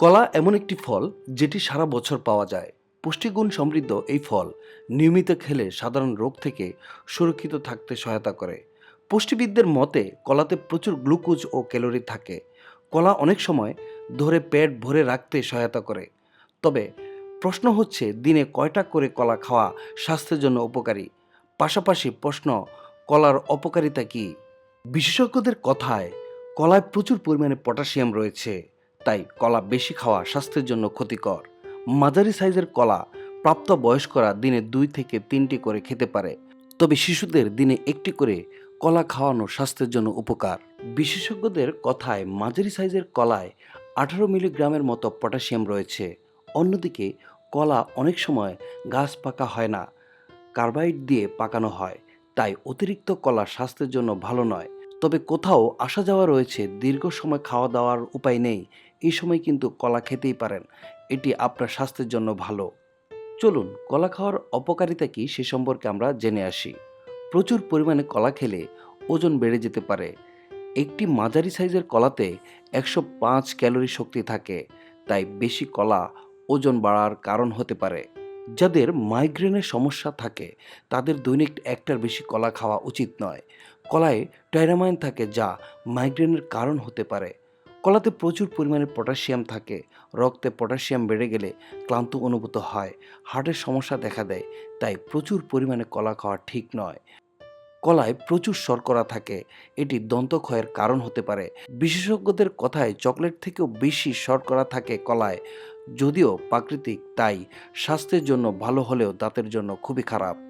কলা এমন একটি ফল যেটি সারা বছর পাওয়া যায়। পুষ্টিগুণ সমৃদ্ধ এই ফল নিয়মিত খেলে সাধারণ রোগ থেকে সুরক্ষিত থাকতে সহায়তা করে। পুষ্টিবিদদের মতে, কলাতে প্রচুর গ্লুকোজ ও ক্যালোরি থাকে। কলা অনেক সময় ধরে পেট ভরে রাখতে সহায়তা করে। তবে প্রশ্ন হচ্ছে, দিনে কয়টা করে কলা খাওয়া স্বাস্থ্যের জন্য উপকারী? পাশাপাশি প্রশ্ন, কলার অপকারিতা কি? বিশেষজ্ঞদের কথায়, কলায় প্রচুর পরিমাণে পটাশিয়াম রয়েছে। তাই কলা বেশি খাওয়া স্বাস্থ্যের জন্য ক্ষতিকর। মাঝারি সাইজের কলা প্রাপ্ত বয়স্করা দিনে দুই থেকে তিনটি করে খেতে পারে। তবে শিশুদের দিনে একটি করে কলা খাওয়ানো স্বাস্থ্যের জন্য উপকার। বিশেষজ্ঞদের কথায় মাঝারি সাইজের কলায় আঠারো মিলিগ্রামের মতো পটাশিয়াম রয়েছে। অন্যদিকে কলা অনেক সময় গাছ পাকা হয় না, কার্বাইড দিয়ে পাকানো হয়, তাই অতিরিক্ত কলা স্বাস্থ্যের জন্য ভালো নয়। তবে কোথাও আসা যাওয়া রয়েছে, দীর্ঘ সময় খাওয়া দাওয়ার উপায় নেই এই সময় কিন্তু কলা খেতেই পারেন। এটি আপনার স্বাস্থ্যের জন্য ভালো। চলুন, কলা খাওয়ার অপকারিতা কি সে সম্পর্কে আমরা জেনে আসি। প্রচুর পরিমাণে কলা খেলে ওজন বেড়ে যেতে পারে। একটি মাঝারি সাইজের কলাতে একশো পাঁচ ক্যালোরি শক্তি থাকে, তাই বেশি কলা ওজন বাড়ার কারণ হতে পারে। যাদের মাইগ্রেনের সমস্যা থাকে, তাদের দৈনিক একটার বেশি কলা খাওয়া উচিত নয়। কলায় টাইরামাইন থাকে যা মাইগ্রেনের কারণ হতে পারে। কলাতে প্রচুর পরিমাণে পটাশিয়াম থাকে। রক্তে পটাশিয়াম বেড়ে গেলে ক্লান্ত অনুভূত হয়, হার্টের সমস্যা দেখা দেয়, তাই প্রচুর পরিমাণে কলা খাওয়া ঠিক নয়। কলায় প্রচুর শর্করা থাকে, এটি দন্তক্ষয়ের কারণ হতে পারে। বিশেষজ্ঞদের কথায় চকলেট থেকেও বেশি শর্করা থাকে কলায়, যদিও প্রাকৃতিক, তাই স্বাস্থ্যের জন্য ভালো হলেও দাঁতের জন্য খুবই খারাপ।